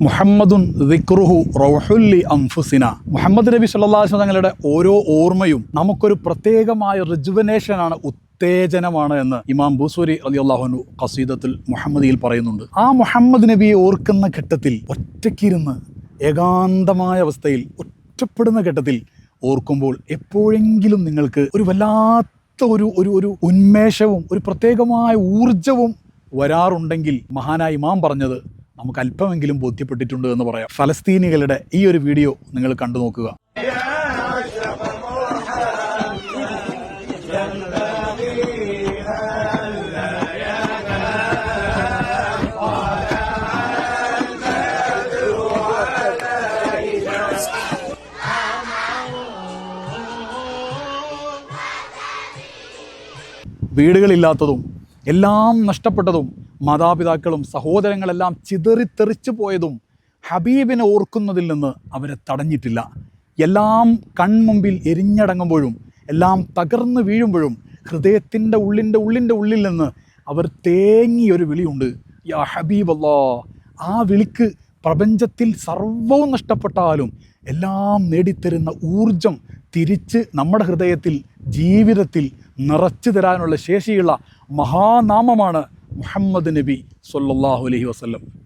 മുഹമ്മദുൻ ദിക്റുഹു റൗഹുല്ലി അംഫുസിന മുഹമ്മദ് നബി സല്ലാസ് തങ്ങളുടെ ഓരോ ഓർമ്മയും നമുക്കൊരു പ്രത്യേകമായ റിജുവനേഷനാണ് ഉത്തേജനമാണ് എന്ന് ഇമാം ബൂസൂരി അലി അള്ളാഹുനു ഖസീദത്തുൽ മുഹമ്മദിയിൽ പറയുന്നുണ്ട്. ആ മുഹമ്മദ് നബിയെ ഓർക്കുന്ന ഘട്ടത്തിൽ ഒറ്റയ്ക്കിരുന്ന് ഏകാന്തമായ അവസ്ഥയിൽ ഒറ്റപ്പെടുന്ന ഘട്ടത്തിൽ ഓർക്കുമ്പോൾ എപ്പോഴെങ്കിലും നിങ്ങൾക്ക് ഒരു വല്ലാത്ത ഒരു ഒരു ഒരു ഉന്മേഷവും ഒരു പ്രത്യേകമായ ഊർജവും വരാറുണ്ടെങ്കിൽ മഹാനായി ഇമാം പറഞ്ഞത് നമുക്ക് അല്പമെങ്കിലും ബോധ്യപ്പെട്ടിട്ടുണ്ട് എന്ന് പറയാം. ഫലസ്തീനികളുടെ ഈ ഒരു വീഡിയോ നിങ്ങൾ കണ്ടു നോക്കുക. വീടുകളില്ലാത്തതും എല്ലാം നഷ്ടപ്പെട്ടതും മാതാപിതാക്കളും സഹോദരങ്ങളെല്ലാം ചിതറിത്തെറിച്ചു പോയതും ഹബീബിനെ ഓർക്കുന്നതിൽ നിന്ന് അവരെ തടഞ്ഞിട്ടില്ല. എല്ലാം കൺമുമ്പിൽ എരിഞ്ഞടങ്ങുമ്പോഴും എല്ലാം തകർന്നു വീഴുമ്പോഴും ഹൃദയത്തിന്റെ ഉള്ളിന്റെ ഉള്ളിന്റെ ഉള്ളിൽ നിന്ന് അവർ തേങ്ങിയൊരു വിളിയുണ്ട്. യാ ഹബീബ് അല്ലാ ആ വിളിക്ക് പ്രപഞ്ചത്തിൽ സർവവും നഷ്ടപ്പെട്ടാലും എല്ലാം നേടിത്തരുന്ന ഊർജം തിരിച്ച് നമ്മുടെ ഹൃദയത്തിൽ ജീവിതത്തിൽ നിറച്ചു തരാനുള്ള ശേഷിയുള്ള മഹാനാമമാണ് മുഹമ്മദ് നബി സൊല്ലാഹു അലൈഹി വസല്ലം.